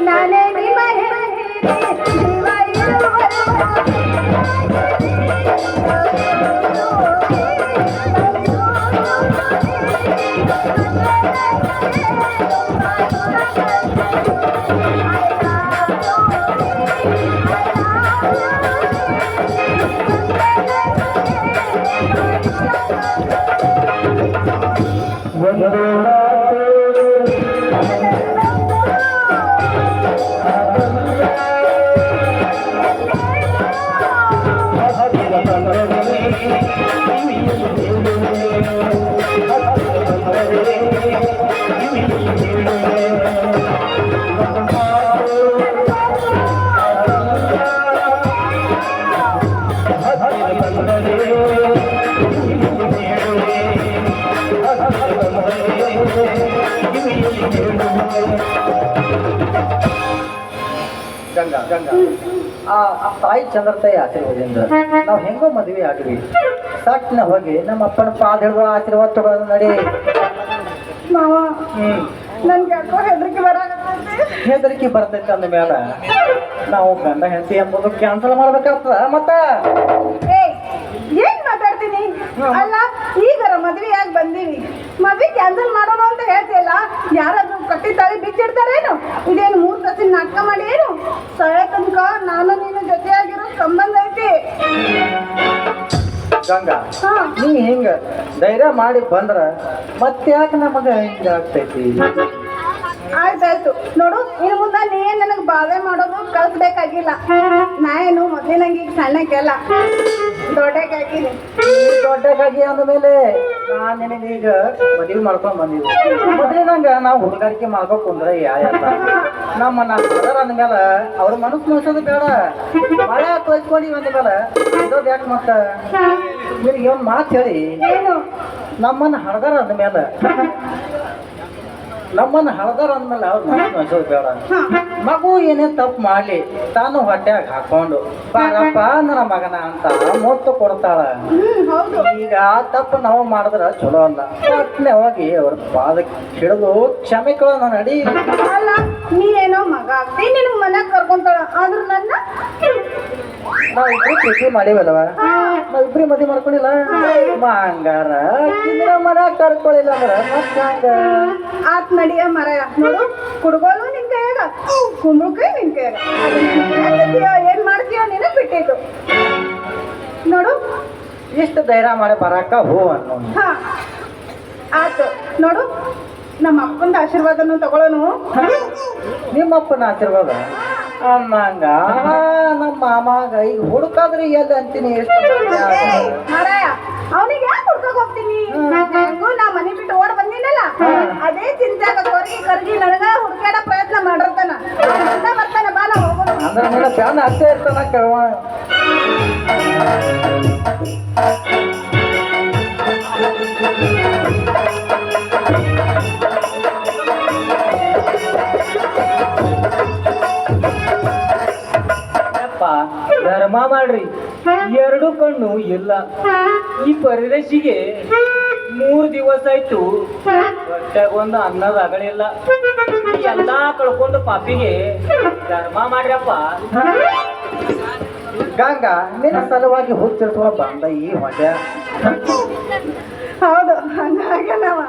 ನಾನೇ ಗಂಗಾ ಗಂಗಾ. ಆ ತಾಯಿ ಚಂದ್ರತಾಯಿ ಆಶೀರ್ವಾದದಿಂದ ನಾವು ಹೆಂಗೋ ಮದುವೆ ಆಗ್ರಿ ಸಟ್ನ ಹೋಗಿ ನಮ್ಮ ಅಪ್ಪನ ಪಾದ ಹಿಡಿದು ಆಶೀರ್ವಾದ ತಗೊಳ್ಳೋದು ನಡಿ. ಮಾವ ಹ್ಮ್. ನನ್ಗೆ ಯಾಕೋ ಹೆದರಿಕೆ ಬರಾಕತ್ತೈತಿ ಹೆದರಿಕೆ ಬರ್ತೈತೆ ಅಂದ ಮೇಲೆ ನಾವು ಗಂಡ ಹೆಂಡತಿ ಎಂಬುದು ಕ್ಯಾನ್ಸಲ್ ಮಾಡ್ಬೇಕಾಗ್ತದ ಮತ್ತ? ಏಯ್ ಏನ್ ಮಾತಾಡ್ತೀನಿ? ಅಲ್ಲ ಈಗರ ಮದ್ವೆ ಆಗಿ ಬಂದೀವಿ. ಮದ್ವೆ ಕ್ಯಾನ್ಸಲ್ ಮಾಡೋಣ ಅಂತ ಹೇಳ್ತಿಲ್ಲ ಯಾರಾದ್ರೂ ಕಟ್ಟಿ ತಾಳಿ ಬಿಚ್ಚಿಡ್ತಾರೇನು? ಇದೇನು ಮೂರ್ ಸತಿ ನಾಟಕ ಮಾಡಿ ಏನು? ಸಳೆ ತನಕ ನಾನು ನೀನು ಜೊತೆಯಾಗಿರೋ ಸಂಬಂಧ ಐತಿ. ಗಂಗಾ ಹಾ. ನೀ ಹಿಂಗ? ಧೈರ್ಯ ಮಾಡಿ ಬಂದ್ರ ಮತ್ತೆ ಯಾಕೆ ನಮಗ ಹಿಂಗ ಆಗ್ತೈತಿ? ಆಯ್ತಾಯ್ತು ನೋಡು ಇನ್ನು ಮುಂದೆ ನೀನ್ ನನಗೆ ಬಾವೆ ಮಾಡೋದು ಕಲ್ಸ್ಬೇಕಾಗಿಲ್ಲ. ನಾ ಏನು ಮೊದಲಿನಂಗೆ ಈಗ ಸಣ್ಣಕ್ಕೆಲ್ಲ. ದೊಡ್ಡಕ್ಕಾಗಿನಿ ದೊಡ್ಡಕ್ಕಾಗಿ ಅಂದ್ಮೇಲೆ ನಾನ್ ನಿನಗೆ ಈಗ ಮದುವೆ ಮಾಡ್ಕೊಂಡ್ ಬಂದಿದ್ವಿ ನಂಗೆ ನಾವು ಹುಡುಗಾರಿಕೆ ಮಾಡ್ಬೇಕು ಅಂದ್ರೆ ಯಾಯಲ್ಲ ನಮ್ಮ ನಾ ಅದರ ಅಂದ್ಮೇಲೆ ಅವ್ರ ಮನಸ್ಸು ಮುಗಿಸೋದು ಬೇಡ. ಮಳೆ ತೋರಿಸ್ಕೊಂಡು ಅಂದ್ಮೇಲೆ ಇರೋದು ಯಾಕೆ ಮತ್ತೆ? ನಿನಗೆ ಒಂದು ಮಾತು ಹೇಳಿ? ಏನು? ನಮ್ಮನ್ನ ಹಳದಾರ ಅಂದ್ಮೇಲೆ ನಮ್ಮನ್ನ ಹಳದಾರ ಅಂದಮೇಲೆ ಅವ್ರು ನೋಸೋದು ಬೇಡ. ಮಗು ಏನೇ ತಪ್ಪು ಮಾಡಲಿ ತಾನು ಹೊಟ್ಯಾಗ ಹಾಕೊಂಡು ಬಾರಪ್ಪ ನನ್ನ ಮಗನ ಅಂತ ಮುತ್ತು ಕೊಡ್ತಾಳ. ಈಗ ಆ ತಪ್ಪು ನಾವು ಮಾಡಿದ್ರೆ ಚಲೋ ಅಲ್ಲ. ಪಟ್ನೆ ಹೋಗಿ ಅವ್ರ ಪಾದಕ್ಕೆ ಹಿಡಿದು ಕ್ಷಮೆ ನಡಿ ಅಲ್ಲ ನೀ ಏನೋ ಮಗ. ಆಗ್ತೀನಿ ನಿನ್ ಮನ್ಯಾಗ ಕರ್ಕೊಂತಾಳ. ಆದ್ರೆ ನನ್ನ ನಾವ್ ಇಬ್ರು ಪ್ರೀತಿ ಮಾಡಿವಲ್ವ ನಾವ್ ಇಬ್ರಿ ಮದ್ವೆ ಮಾಡ್ಕೊಂಡಿಲ್ಲ? ಹಂಗಾರ ಇದ್ರ ಮರ ಕರ್ಕೊಳ್ಳಿಲ್ಲ ಅಂದ್ರ ಮತ್ತ ಹಂಗ? ಆತ್ ನಡಿಯ ಮರ ನೋಡು ಕುಡ್ಗೋಲು ನಿನ್ ಕೈಯಾಗ ಕುಂಬ್ಳಕಾಯಿ ನಿನ್ ಕೈಯಾಗ. ಏನ್ ಮಾಡ್ತೀಯ ಮಾಡ್ತೀಯೋ ಬಿಟ್ಟಿದ್ದು. ನೋಡು. ಎಷ್ಟು ಧೈರ್ಯ ಮಾಡಿ ಬರಾಕ ಹೂ ಅನ್ನೋ ಹಾ. ಆತು. ನೋಡು ನಮ್ಮ ಅಪ್ಪಂದ ಆಶೀರ್ವಾದನು ತಗೊಳ್ಳೋನು ನಿಮ್ಮಪ್ಪನ ಆಶೀರ್ವಾದ. ಅನ್ನಂಗ ನಮ್ಮ ಮಾಮಾಗ ಈಗ ಹುಡುಕಾದ್ರೆ ಎಲ್ಲ ಅಂತೀನಿ ಅವನಿಗೆ ಯಾಕೆ ಹುಡ್ಕಕ್ ಹೋಗ್ತೀನಿ? ಹೆಂಗೂ ನಾ ಮನೆ ಬಿಟ್ಟು ಓಡ್ ಬಂದಿನಲ್ಲ? ಅದೇ ಚಿಂತ್ಯಾಗ ಕೊರಗಿ ಕರ್ಗಿ ನನಗ ಹುಡುಕಾಡ ಪ್ರಯತ್ನ ಮಾಡಿರ್ತಾನ ಬರ್ತಾನೆ ಬಾ ನಾ ಹೋಗೋಣ ಅಂದ್ರೆ ನಿನ್ನ ಫ್ಯಾನ್ ಅಷ್ಟೇ ಇರ್ತಾನ ಕೇಳುವ. ಧರ್ಮ ಮಾಡ್ರಿ. ಎರಡು ಕಣ್ಣು ಇಲ್ಲ. ಈ ಪರದೇಶಿಗೆ ಮೂರು ದಿವಸ ಆಯ್ತು. ಒಂದು ಅನ್ನದ ಅಗಳಿಲ್ಲ ಎಲ್ಲಾ ಕಳ್ಕೊಂಡು ಪಾಪಿಗೆ ಧರ್ಮ ಮಾಡ್ರಪ್ಪ. ಗಂಗಾ ನಿನ್ನ ಸಲುವಾಗಿ ಹುಚ್ಚಿರ್ತವ ಬಂದ ಈ ಹೊಟ್ಟೆ. ಹೌದು ಹಂಗಾಗಿ ನಾವ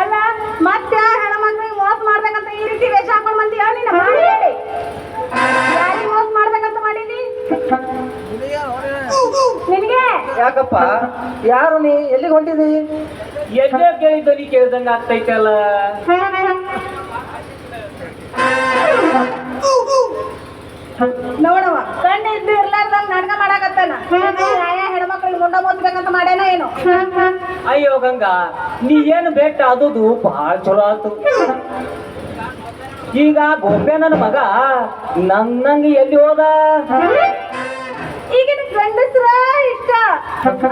ಅಲ್ಲ ಮತ್ತೆ ಹೆಣ್ಮಕ್ಳಿಗೆ ಮೋಸ ಮಾಡ್ಬೇಕಂತ ಈ ರೀತಿ ವೇಷ ಹಾಕೊಂಡು ಬಂದಿ ನೀನು ಮಾಡಿ ನಿನಗೆ? ಯಾಕಪ್ಪ? ಯಾರು ನೀ? ಎಲ್ಲಿಗೆ ಹೊಂಟಿದಿ? ಎಲ್ಲೇ ಕೇಳಿದ್ದು ನೀ ಕೇಳ್ದಂಗ ಆಗ್ತೈತಲ್ಲ. ನೋಡವ ಕಣ್ಣು ಇದ್ದು ಇರ್ಲಾರ್ದಂಗ ನಾಟಕ ಮಾಡಾಕತ್ತಾನ? ಯಾವ ಹೆಣ್ಮಕ್ಳಿಗೆ ಮುಂಡ ಮೋದ್ಬೇಕಂತ ಮಾಡ್ಯಾನ ಏನು? ಅಯ್ಯೋ ಗಂಗಾ ನೀ ಏನು ಬೇಟ ಅದು ಬಹಳ ಚಲೋ ಆತು. ಈಗ ಗೋಪೆ ನನ್ನ ಮಗ ನನ್ನಂಗೆ ಎಲ್ಲಿ ಹೋದ? ಈಗಿನ ಗಂಡಸ್ರ ಇಷ್ಟ.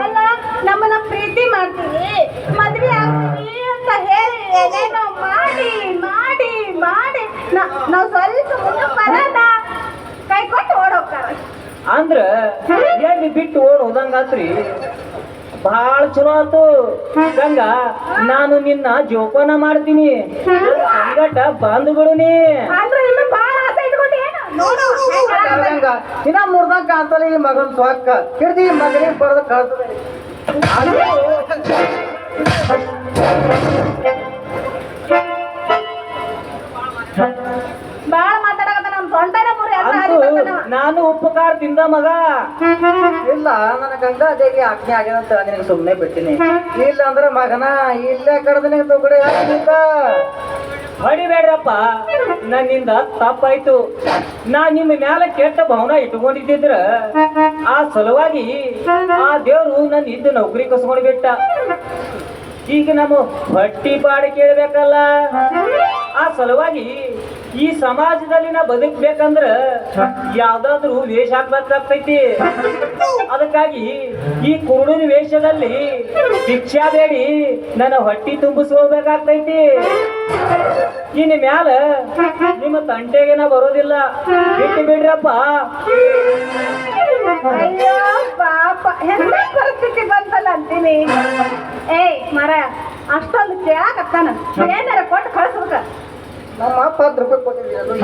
ಅಲ್ಲ ನಮ್ಮನ್ನ ಪ್ರೀತಿ ಮಾಡ್ತೀವಿ ಮದ್ವೆ ಆಗ್ತೀವಿ ಅಂತ ಹೇಳಿ ಏನೇನೋ ಮಾಡಿ ಮಾಡಿ ಮಾಡಿ. ನಾವು ಸ್ವಲ್ಪ ಮುಂದೆ ಬರೋಣ. ಕೈ ಕೊಟ್ಟು ಓಡೋಗ್ತಾರ. ಅಂದ್ರೆ ಎಲ್ಲಿ ಬಿಟ್ಟು ಓಡ್ ಹೋದಂಗಾತ್ರಿ? ಬಹಳ ಚಲೋ ಆತು. ಗಂಗಾ ನಾನು ನಿನ್ನ ಜೋಪಾನ ಮಾಡ್ತೀನಿ. ಸಂಗಟ ಆಸೆ ಗಂಗ ಇನ್ನ ಮೂರ್ನಾಲ್ಕು ಕಾಣ್ತಲ್ಲ ಈ ಮಗನ್ ಸೊಕ್ಕ. ಹಿಡ್ದಿ ಮಗನಿಗೆ ಬಡ್ದು ಕಳ್ತದೆ ನಾನು ಉಪಕಾರ ತಿಂದ ಮಗ. ಇಲ್ಲ ನನ್ನ ಗಂಗಾ ದೇವಿ ಆಜ್ಞೆ ಆಗ್ಯದ ಅಂತ ನಿನಗೆ ಸುಮ್ಮನೆ ಬಿಟ್ಟಿನಿ ಇಲ್ಲ ಅಂದ್ರೆ ಮಗನ ಇಲ್ಲೇ ಕಡ್ದು ನಿನಗೆ ತೊಗಡೆ ಹೊಡಿಬೇಡ್ರಪ್ಪ ನನ್ನಿಂದ ತಪ್ಪಾಯ್ತು. ನಾ ನಿಮ್ಮ ಮ್ಯಾಲ ಕೆಟ್ಟ ಭವನ ಇಟ್ಕೊಂಡಿದ್ದಿದ್ರ ಆ ಸಲುವಾಗಿ ಆ ದೇವ್ರು ನನ್ನ ಇದ್ದ ನೌಕರಿ ಕಸ್ಕೊಂಡ್ ಬಿಟ್ಟ. ಈಗ ನಮ್ಮ ಹೊಟ್ಟಿ ಪಾಡು ಕೇಳ್ಬೇಕಲ್ಲ. ಆ ಸಲುವಾಗಿ ಈ ಸಮಾಜದಲ್ಲಿ ನಾ ಬದುಕ್ಬೇಕಂದ್ರ ಯಾವ್ದಾದ್ರು ವೇಷ ಹಾಕ್ಬೇಕಾಗ್ತೈತಿ ಅದಕ್ಕಾಗಿ ಈ ಕುರುಡಿನ ವೇಷದಲ್ಲಿ ಭಿಕ್ಷಾ ಬೇಡಿ, ನನ್ನ ಹೊಟ್ಟಿ ತುಂಬಿಸ್ಕೋಬೇಕಾಗ್ತೈತಿ ಇನ್ನು ಮ್ಯಾಲ ನಿಮ್ಮ ತಂಟೆಗೆ ನಾ ಬರೋದಿಲ್ಲ. ಬಿಟ್ಟು ಬಿಡ್ರಪ್ಪ. ಅಯ್ಯೋ, ಪಾಪ. ಎಂತ ಪರಿಸ್ಥಿತಿ ಬಂತಲ್ಲ ಅಂತೀನಿ. ಏಯ್ ಮರ, ಅಷ್ಟೊಂದು ಕೇಳಾಕತ್ತಾನ ಏನಾರ ಕೊಟ್ಟು ಕಳ್ಸ್ಬೇಕ. ನಮ್ಮ ಅಪ್ಪ ಹತ್ತು ರೂಪಾಯಿ ಕೊಟ್ಟಿದ್ದೆ ಅದು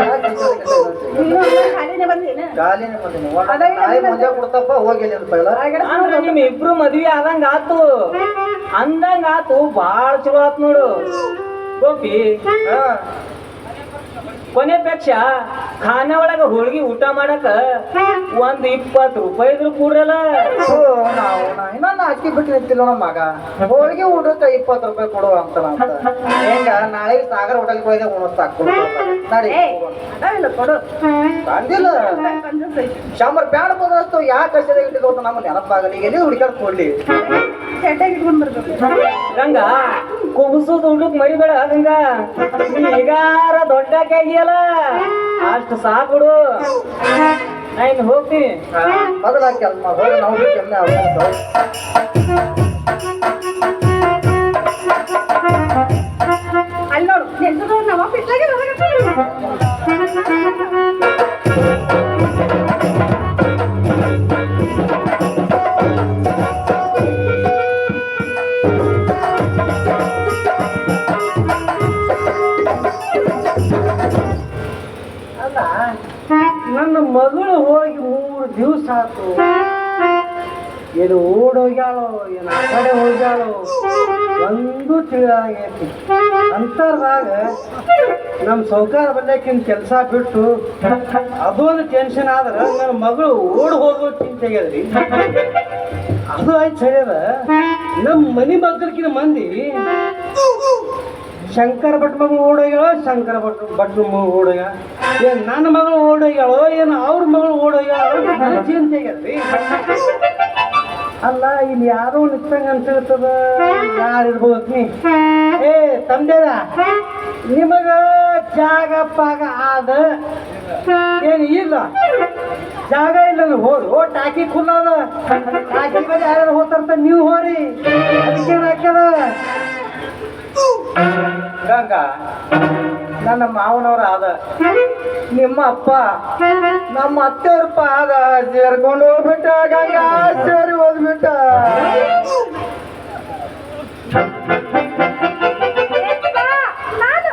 ಖಾಲಿನೇ ಬಂದಿನ ಬಂದೀನಿ ಕೊಡ್ತಪ್ಪ ಹೋಗಿಲ್ಲ ಪೈಲ ಅಂದ್ರ ನಿಮ್ ಇಬ್ರು ಮದ್ವಿ ಆದಂಗ ಆತು. ಅಂದಂಗ ಆತು ಬಾಳ ಚಲೋ ಆತ್ ನೋಡು. ಗೋಪಿ ಹಾ. ಕೊನೆ ಪಕ್ಷ ಖಾನೆ ಒಳಗ ಹೋಳ್ಗಿ ಊಟ ಮಾಡಕ ಒಂದ್ ಇಪ್ಪತ್ ರೂಪಾಯಿ ಇದ್ರು ಕೂಡ್ರಲ್ಲ. ಓ, ನಾವು ಇನ್ನೊಂದು ಅಕ್ಕಿ ಬಿಟ್ಟು ನಿಂತಿಲ್ಲ ನಮ್ಮ ಮಗ. ಹೋಳಿಗೆ ಊಟಕ್ಕೆ ಇಪ್ಪತ್ತು ರೂಪಾಯಿ ಕೊಡುವ ಅಂತ. ಹೆಂಗ ನಾಳೆ ಸಾಗರ ಹೋಟೆಲ್ಗೆ ಹೋಯ್ದೆ ಉಣಿಸ್ತಾಕ ನಡಿ ಕೊಡು. ಬಂದಿಲ್ಲ. ಶಾಮರ್ ಬ್ಯಾಡ ಬಂದಷ್ಟು ಯಾಕೆ ಕಷ್ಟದಾಗ ಇಟ್ಟಿದ್ರು ನಮ್ಮ ನೆನಪಾಗಲಿ ಈಗ ಎಲ್ಲಿ ಹುಡುಕಾಡ್ ಕೊಡ್ಲಿ? ಗಂಗ ಬೇಡ ದುಡ್ಡಕ್ ಮರಿಬೇಡ ಗಂಗ. ಈಗಾರ ದೊಡ್ಡ ಆಗಿಯಲ್ಲ ಅಷ್ಟು ಸಾಕುಡು. ನಾ ಇನ್ನು ಹೋಗ್ತೀನಿ ಮೊದಲಾಕಿ ಕೆಲಸ ಹೋಗಿ ನಾವು ಕೆಮ್ಮೆ ಅವ್ರು ಮಗಳು ಹೋಗಿ ಮೂರು ದಿವಸ ಆತು. ಏನು ಓಡೋಗ್ಯಾಳೋ ಏನು ಆ ಕಡೆ ಹೋಗ್ಯಾಳೋ, ಒಂದು ತಿಳಿಯಾಗೈತಿ ಅಂತರ್ದಾಗ ನಮ್ಮ ಸೌಕಾರ ಬಂದಾಕಿನ ಕೆಲಸ ಬಿಟ್ಟು ಅದೊಂದು ಟೆನ್ಷನ್ ಆದ್ರೆ ನನ್ನ ಮಗಳು ಓಡ್ ಹೋಗೋ ಚಿಂತೆ ಆಗ್ಯದ್ರಿ ಅದು ಆಯ್ತು ಸರಿಯದ. ನಮ್ಮ ಮನಿ ಮಗ್ಗಲ್ಕಿನ ಮಂದಿ ಶಂಕರ ಭಟ್ ಮಗಳು ಓಡೋಗ್ಯಾಳೋ ಶಂಕರ ಭಟ್ ಭಟ್ ಮಗಳು ಓಡೋಗ ಏನ್ ನನ್ನ ಮಗಳು ಓಡೋಗ್ಯಾಳೋ ಏನು ಅವ್ರ ಮಗಳು ಓಡೋಗ್ಯಾಳೋ ಚಿಂತೆ ಅಲ್ಲ ಇಲ್ಲಿ ಯಾರೋ ನಿಂತಂಗ ಅನ್ಸಿರ್ತದ ಯಾರು ಇರ್ಬೋದು ನೀ ಏ ತಂದೆದ ನಿಮಗ ಜಾಗ ಪಾಗ ಆದ? ಏನು ಇಲ್ಲ? ಜಾಗ ಇಲ್ಲ ಹೋರು ಓ ಟಾಕಿ ಕುಲ್ಲದ ಟಾಕಿ ಮೇಲೆ ಯಾರು ಹೋತಾರಂತ ನೀವು ಹೋರಿ. ಅದಕ್ಕೇನು ಹಾಕ್ಯದ? ಗಂಗ ನನ್ನ ಮಾವನವ್ರ ಆದ ನಿಮ್ಮ ಅಪ್ಪ ನಮ್ಮ ಅತ್ತೆಯವ್ರಪ್ಪ ಆದ ಸೇರ್ಕೊಂಡು ಹೋಗ್ಬಿಟ್ಟ ಗಂಗಾ ಸೇರಿ ಹೋದ್ಬಿಟ್ಟ ನಾನು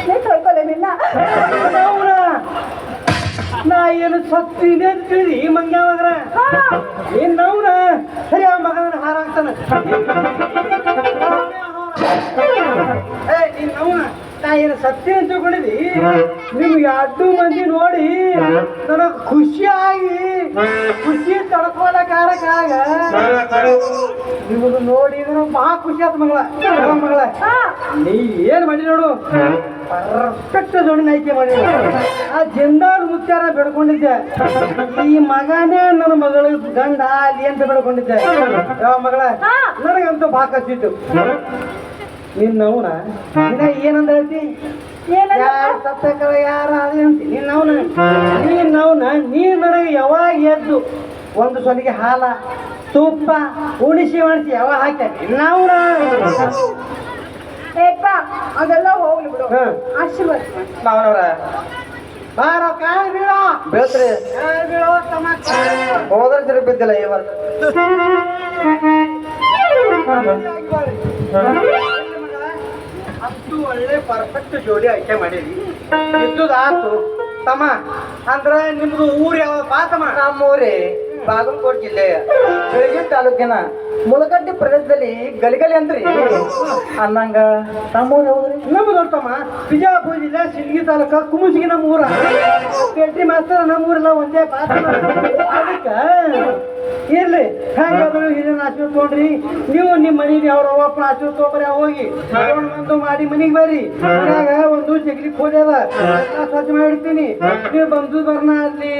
ನೀ ತೊಳ್ಕೊಲೆ ನಿನ್ನ. ಅವ್ರ ನಾ ಏನು ಸತ್ತಿದೆ ಅಂತ ಹೇಳಿ ಈ ಮಂಗ ಹಾ. ಏನ್ ನವ್ರ ಸರಿ, ಆ ಮಗನ ಹಾರಾಗ್ತಾನ ನೀನ್ ನಾ ಏನು ಸತ್ತಿ ಅಂತ ತಿಳ್ಕೊಂಡಿದ್ದಿ ನಿಮ್ಗೆ ಅಡ್ಡು ಮಂದಿ ನೋಡಿ ನನಗೆ ಖುಷಿಯಾಗಿ ಖುಷಿ ತಡ್ಕೊಳಕ್ಕಾಗ ನಿಮ್ಮದು ನೋಡಿ ಬಾ ಬಹಳ ಖುಷಿ ಆತ ಮಗಳ. ಮಗಳ. ನೀ ಏನ್ ಮಾಡಿ ನೋಡು? ಪರ್ಫೆಕ್ಟ್ ಜೋಡಿನ ಆಯ್ಕೆ ಮಾಡಿ ಆ ಜಿಂದಾಲ್ ಮುತ್ಯಾರ ಬೆಡ್ಕೊಂಡಿದ್ದೆ. ಈ ಮಗನೇ ನನ್ನ ಮಗಳ ಗಂಡ ಅಲ್ಲಿ ಅಂತ ಬೆಡ್ಕೊಂಡಿದ್ದೆ. ಯಾವ ಮಗಳ ನನಗಂತೂ ಬಹಳ ಕಚ್ಚಿತ್ತು ನಿನ್ನವನ ನಿನ್ನ ಏನಂದ ಹೇಳ್ತಿ? ಯಾರ್ ಸತ್ತಕರ ಯಾರ ಅದೇ ಅಂತಿ? ನಿನ್ನವನ? ನಿನ್ನವನ? ನೀ ನನಗೆ ಯಾವಾಗ ಎದ್ದು ಒಂದು ಸೊಲಿಗೆ ಹಾಲ ತುಪ್ಪ ಉಣಿಸಿ ಮಾಡಿಸಿ ಯಾವಾಗ ಹಾಕ್ಯ ನಿನ್ನವನ? ಏಪ್ಪ ಅದೆಲ್ಲ ಹೋಗ್ಲಿ ಬಿಡು. ಹಾ. ಆಶೀರ್ವಾದ. ಮಾವನವ್ರ ಬಾರೋ ಕಾಲ್ ಬೀಳೋ. ಬೇಸ್ರಿ ಕಾಲ್ ಬೀಳೋ ತಮ್ಮ. ಹೋದ್ರೆ ಸರಿ ಬಿದ್ದಿಲ್ಲ ಈ ಅಷ್ಟು ಒಳ್ಳೆ ಪರ್ಫೆಕ್ಟ್ ಜೋಡಿ ಆಯ್ಕೆ ಮಾಡಿದ್ವಿ ಆತು ತಮ್ಮ, ಅಂದ್ರೆ ನಿಮ್ದು ಊರು ಯಾವ ಬಾ ತಮ್ಮ ನಮ್ಮೂರಿ, ಬಾಗಲಕೋಟೆ ಜಿಲ್ಲೆಯ ಬೆಳಗಿನ ತಾಲೂಕಿನ ಮುಳಗಡ್ಡಿ ಪ್ರದೇಶದಲ್ಲಿ ಗಲಿಗಲಿ ಅಂದ್ರಿ? ಅನ್ನಂಗ. ನಮ್ಮೂರು ಯಾವ್ದ್ರಿ? ನಮ್ದು ತಮ್ಮ. ಬಿಜಾಪುರ ಜಿಲ್ಲೆ ಸಿಲ್ಗಿ ತಾಲೂಕ ಕುಮುಸಿಗೆ ನಮ್ಮ ಊರ. ಪೇಟ್ರಿ ಮಾಸ್ತರ ನಮ್ಮ ಊರೆಲ್ಲ ಒಂದೇ ಪಾತ್ರ ಅದಕ್ಕೆ ಇರ್ಲಿ. ಹೆಂಗಾದ್ರು ಹಿರಿಯನ ಆಶೀರ್ವಾದ ತೊಗೊಂಡ್ರಿ. ನೀವು ನಿಮ್ಮ ಮನೆಗೆ ಅವ್ರ ಅವ್ವಪ್ಪನ ಆಶೀರ್ವಾದ ತೊಗೊಂಡ್ರಿ ಹೋಗಿ. ಬಂದು ಮಾಡಿ ಮನೆಗೆ ಬರ್ರಿ. ಮನ್ಯಾಗ ಒಂದು ಜಗಲಿ ಎಲ್ಲ ಸ್ವಚ್ಛ ಮಾಡಿರ್ತೀನಿ. ನೀವು ಬಂದು ಬರ್ನ ಅಲ್ಲಿ.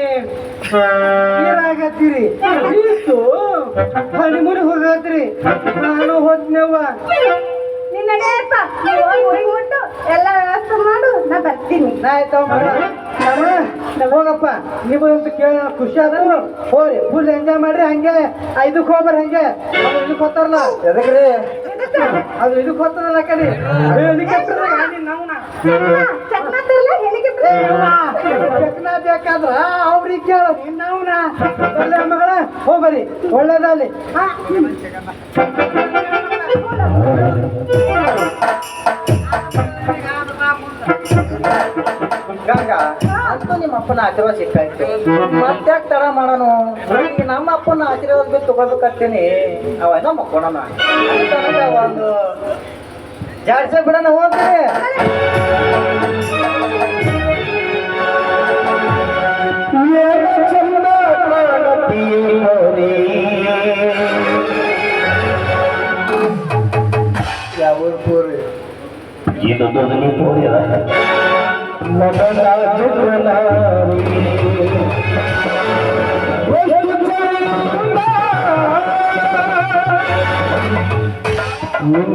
ನೀರಾಗತ್ತೀರಿ. ಹನಿಮೂರಿಗೆ ಹನಿಮೂರಿಗೆ ಹೋಗತ್ರಿ ನಾನು ಹೋದ್ನವ್ವ. ನಿನ್ನ ನಡೆಯಪ್ಪ ಹೋಗಿ ಊರಿಗೆ ಎಲ್ಲ ವ್ಯವಸ್ಥೆ ಮಾಡು. ನಾ ಬರ್ತೀನಿ. ಆಯ್ತು ಹೋಗಪ್ಪ. ನೀವು ಅಂತ ಕೇಳಿ ಖುಷಿ ಆದ್ರು ಹೋರಿ ಫುಲ್ ಎಂಜಾಯ್ ಮಾಡ್ರಿ. ಹಂಗೆ ಇದಕ್ಕೆ ಹೋಗ್ಬರ್ರಿ ಹಂಗೆ. ಅದು ಇದಕ್ಕೆ ಹೋಗ್ತಾರಲ್ಲ. ಎದಕ್ರಿ? ಅದು ಇದಕ್ಕೆ ಹೋಗ್ತಾರಲ್ಲ ಕಡೆ. ಹೆಲಿಕಾಪ್ಟರ್ ಚಕ್ನ ಬೇಕಾದ್ರ ಅವ್ರಿಗೆ ಕೇಳ. ನಿನ್ನವನ ಒಳ್ಳೆ ಮಗಳ, ಹೋಗ್ಬರಿ. ಒಳ್ಳೇದಲ್ಲಿ ಅಂತೂ ನಿಮ್ಮ ಅಪ್ಪನ ಆಶೀರ್ವಾದ ಸಿಕ್ಕಾಯ್ತು ಮತ್ತ್ಯಾಕ್ ತಡ ಮಾಡೋಣ ಈಗ ನಮ್ಮ ಅಪ್ಪನ ಆಶೀರ್ವಾದ ಬಿಟ್ಟು ತಗೋಬೇಕತ್ತೀನಿ ಅವ ಮಕ್ಕೋಣ ಒಂದು ಜಾಡ್ಸ ಬಿಡೋಣ ಹೋಗ್ತೀನಿ ಯಾವ ಪೂರಿ ಇದು ದೊಡ್ಡ What?